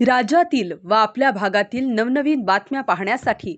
राज्यातील व आपल्या भागातील नवनवीन बातम्या पाहण्यासाठी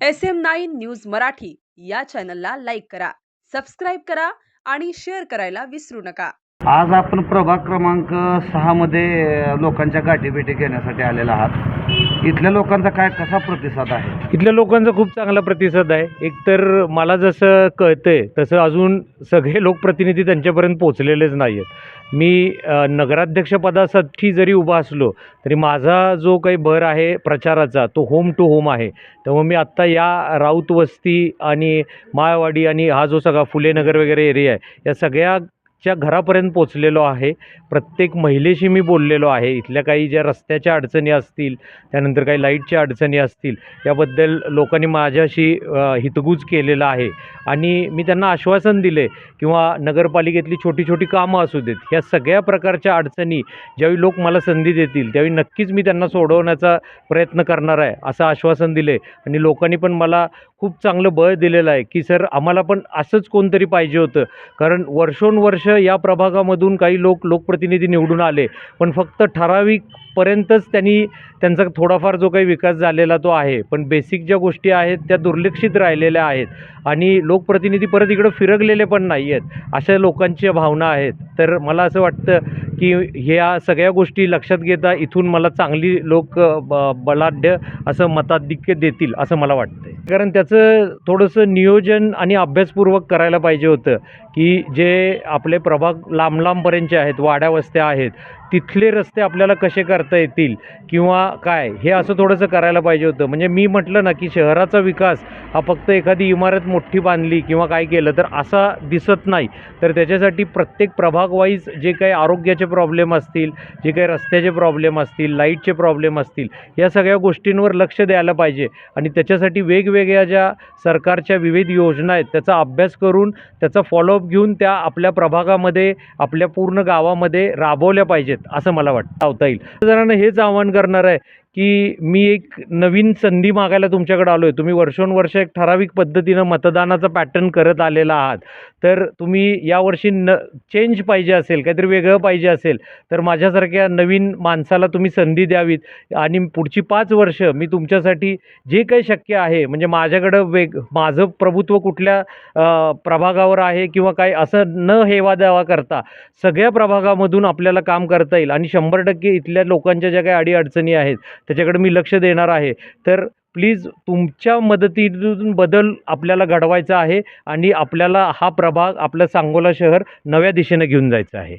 S M nine news Marathi या चॅनलला लाईक करा सबस्क्राईब करा आणि शेअर करायला विसरू नका. आज आपण प्रभाग क्रमांक सहामध्ये मध्ये लोकांच्या गाठीभेटी घेण्यासाठी आलेला आहात. इथल्या लोकांचा काय कसा प्रतिसाद आहे? इथल्या लोकांचा खूप चांगला प्रतिसाद आहे. एकतर मला जसं कळतंय तसं अजून सगळे लोकप्रतिनिधी त्यांच्यापर्यंत पोचलेलेच नाही आहेत मी नगराध्यक्षपदासाठी जरी उभा असलो तरी माझा जो काही भर आहे प्रचाराचा तो होम टू होम आहे. त्यामुळे मी आत्ता या राऊत वस्ती आणि माळवाडी आणि हा जो सगळा फुलेनगर वगैरे एरिया आहे या सगळ्या च्या घरापर्यंत पोचलेलो आहे. प्रत्येक महिलेशी मी बोललेलो आहे. इथल्या काही ज्या रस्त्याच्या अडचणी असतील त्यानंतर काही लाईटच्या अडचणी असतील याबद्दल लोकांनी माझ्याशी हितगुज केलेला आहे. आणि मी त्यांना आश्वासन दिले किंवा नगरपालिकेतली छोटी छोटी कामं असू देत ह्या सगळ्या प्रकारच्या अडचणी ज्यावेळी लोक मला संधी देतील त्यावेळी नक्कीच मी त्यांना सोडवण्याचा प्रयत्न करणार आहे असं आश्वासन दिले. आणि लोकांनी पण मला खूप चांगलं बळ दिलेलं आहे की सर आम्हाला पण असंच कोणतरी पाहिजे होतं. कारण वर्षोनवर्ष या प्रभागामधून काही लोक लोकप्रतिनिधी निवडून आले पण फक्त ठराविक पर्यंतच त्यांनी त्यांचा थोडाफार जो काही विकास झालेला तो आहे पण बेसिक ज्या गोष्टी आहेत त्या दुर्लक्षित राहिलेल्या आहेत. आणि लोकप्रतिनिधी परत इकडं फिरकलेले पण नाही आहेत. अशा लोकांच्या भावना आहेत. तर मला असं वाटतं की ह्या सगळ्या गोष्टी लक्षात घेता इथून मला चांगली लोक ब बलाढ्य असं मताधिक्य देतील असं मला वाटतं कारण त्याचं थोडंसं नियोजन आणि अभ्यासपूर्वक करायला पाहिजे होतं की जे आपले प्रभाग लांब लांबपर्यंतचे आहेत वाड्या वस्त्या आहेत तिथले रस्ते आपल्याला कसे करता येतील किंवा काय? हे असं थोडंसं करायला पाहिजे होतं. म्हणजे मी म्हटलं ना की शहराचा विकास हा फक्त एखादी इमारत मोठी बांधली किंवा काय केलं तर असा दिसत नाही. तर त्याच्यासाठी प्रत्येक प्रभागवाईज जे काही आरोग्याचे प्रॉब्लेम असतील जे काही रस्त्याचे प्रॉब्लेम असतील लाईटचे प्रॉब्लेम असतील या सगळ्या गोष्टींवर लक्ष द्यायला पाहिजे. आणि त्याच्यासाठी वेगवेगळ्या ज्या सरकारच्या विविध योजना आहेत त्याचा अभ्यास करून त्याचा फॉलोअप घेऊन त्या आपल्या प्रभागामध्ये आपल्या पूर्ण गावामध्ये राबवल्या पाहिजेत. असं मला वाटतं. लावता येईल. जणांना हेच आवाहन करणार आहे की मी एक नवीन संधी मागायला तुमच्याकडे आलो आहे तुम्ही वर्षोनवर्ष एक ठराविक पद्धतीनं मतदानाचा पॅटर्न करत आलेला आहात. तर तुम्ही यावर्षी न चेंज पाहिजे असेल काहीतरी वेगळं पाहिजे असेल तर माझ्यासारख्या नवीन माणसाला तुम्ही संधी द्यावीत. आणि पुढची पाच वर्ष मी तुमच्यासाठी जे काही शक्य आहे म्हणजे माझ्याकडं वेग माझं प्रभुत्व कुठल्या प्रभागावर आहे किंवा काय असं न हेवा द्यावा करता सगळ्या प्रभागामधून आपल्याला काम करता येईल. आणि शंभर टक्के इथल्या लोकांच्या ज्या काही अडीअडचणी आहेत त्याच्याकडे मी लक्ष देणार आहे. तर प्लीज तुमच्या मदतीतून बदल आपल्याला घडवायचा आहे आणि आपल्याला हा प्रभाग आपलं सांगोला शहर नव्या दिशेनं घेऊन जायचं आहे.